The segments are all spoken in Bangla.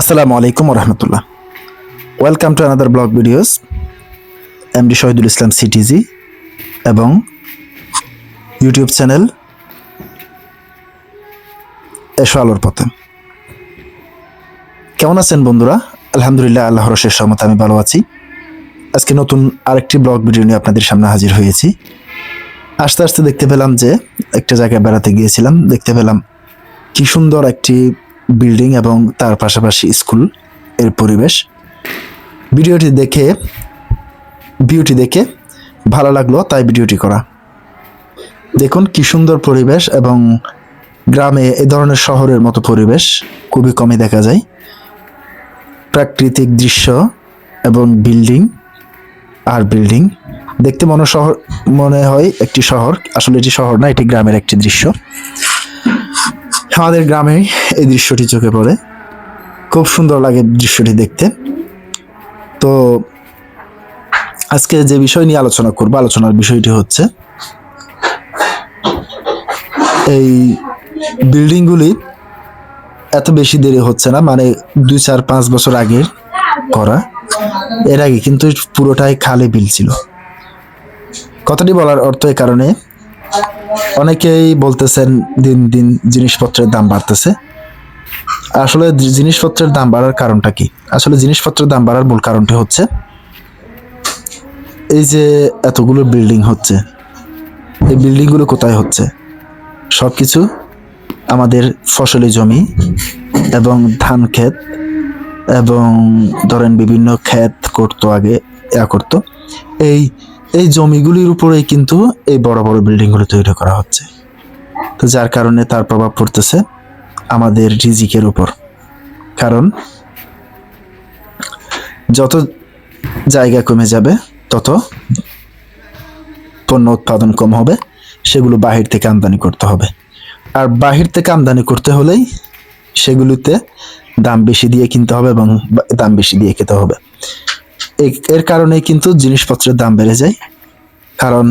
আসসালামু আলাইকুম রহমতুল্লাহ welcome to another blog videos MD Shahidul Islam CTG এবং ইউটিউব চ্যানেল এসো আলোর পথে কেমন আছেন বন্ধুরা? আলহামদুলিল্লাহ, আল্লাহর শেষ সহমত আমি ভালো আছি। আজকে নতুন আরেকটি ব্লগ ভিডিও নিয়ে আপনাদের সামনে হাজির হয়েছি। আস্তে আস্তে দেখতে পেলাম যে একটা জায়গায় বেড়াতে গিয়েছিলাম। দেখতে পেলাম কি সুন্দর একটি বিল্ডিং এবং তার পাশাপাশি স্কুলের পরিবেশ। ভিডিওটি দেখে, ভিউটি দেখে ভালো লাগল, তাই ভিডিওটি করা। দেখুন কি সুন্দর পরিবেশ এবং গ্রামে এ ধরনের শহরের মতো পরিবেশ খুবই কমই দেখা যায়। প্রাকৃতিক দৃশ্য এবং বিল্ডিং আর বিল্ডিং। দেখতে মনে শহর, মনে হয় একটি শহর। আসলে এটি শহর না, এটি গ্রামের একটি দৃশ্য। আমাদের গ্রামে এই দৃশ্যটি চোখে পড়ে। খুব সুন্দর লাগে দৃশ্যটি দেখতে। তো আজকে যে বিষয় নিয়ে আলোচনা করব, আলোচনার বিষয়টি হচ্ছে এই বিল্ডিংগুলি এত বেশি দেরি হচ্ছে না মানে দুই, চার, পাঁচ বছর আগে করা। এর আগে কিন্তু পুরোটাই খালে বিল ছিল। কথাটি বলার অর্থ এই কারণে অনেকেই বলতেছেন দিন দিন জিনিসপত্রের দাম বাড়তেছে। আসলে জিনিসপত্রের দাম বাড়ার কারণটা কি? আসলে জিনিসপত্রের দাম বাড়ার মূল কারণটি হচ্ছে, এই যে এতগুলো বিল্ডিং হচ্ছে, এই বিল্ডিংগুলো কোথায় হচ্ছে? সব কিছু আমাদের ফসলি জমি এবং ধান ক্ষেত এবং ধরেন বিভিন্ন ক্ষেত করতো আগে, ইয়া করতো। এই এই জমিগুলির উপরেই কিন্তু এই বড় বড় বিল্ডিংগুলো তৈরি করা হচ্ছে। তো যার কারণে তার প্রভাব পড়তেছে আমাদের রিজিকের উপর। কারণ যত জায়গা কমে যাবে, তত পণ্য উৎপাদন কম হবে, সেগুলো বাহির থেকে আমদানি করতে হবে। আর বাহির থেকে আমদানি করতে হলেই সেগুলিতে দাম বেশি দিয়ে কিনতে হবে এবং দাম বেশি দিয়ে খেতে হবে। এর কারণেই কিন্তু জিনিসপত্রের দাম বেড়ে যায়। কারণ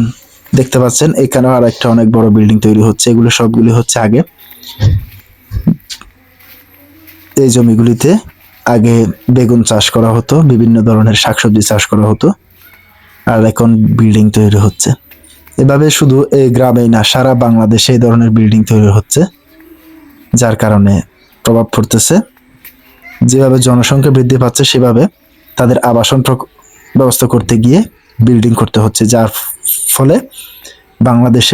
দেখতে পাচ্ছেন, এখানেও আর একটা অনেক বড় বিল্ডিং তৈরি হচ্ছে। এগুলো সবগুলি হচ্ছে আগে। এই জমিগুলিতে আগে বেগুন চাষ করা হতো, বিভিন্ন ধরনের শাকসবজি চাষ করা হতো। আর এখন বিল্ডিং তৈরি হচ্ছে। এভাবে শুধু এই গ্রামেই না, সারা বাংলাদেশে এই ধরনের বিল্ডিং তৈরি হচ্ছে, যার কারণে প্রভাব পড়তেছে। যেভাবে জনসংখ্যা বৃদ্ধি পাচ্ছে, সেভাবে তাদের আবাসন ব্যবস্থা করতে গিয়ে বিল্ডিং করতে হচ্ছে যার ফলে বাংলাদেশে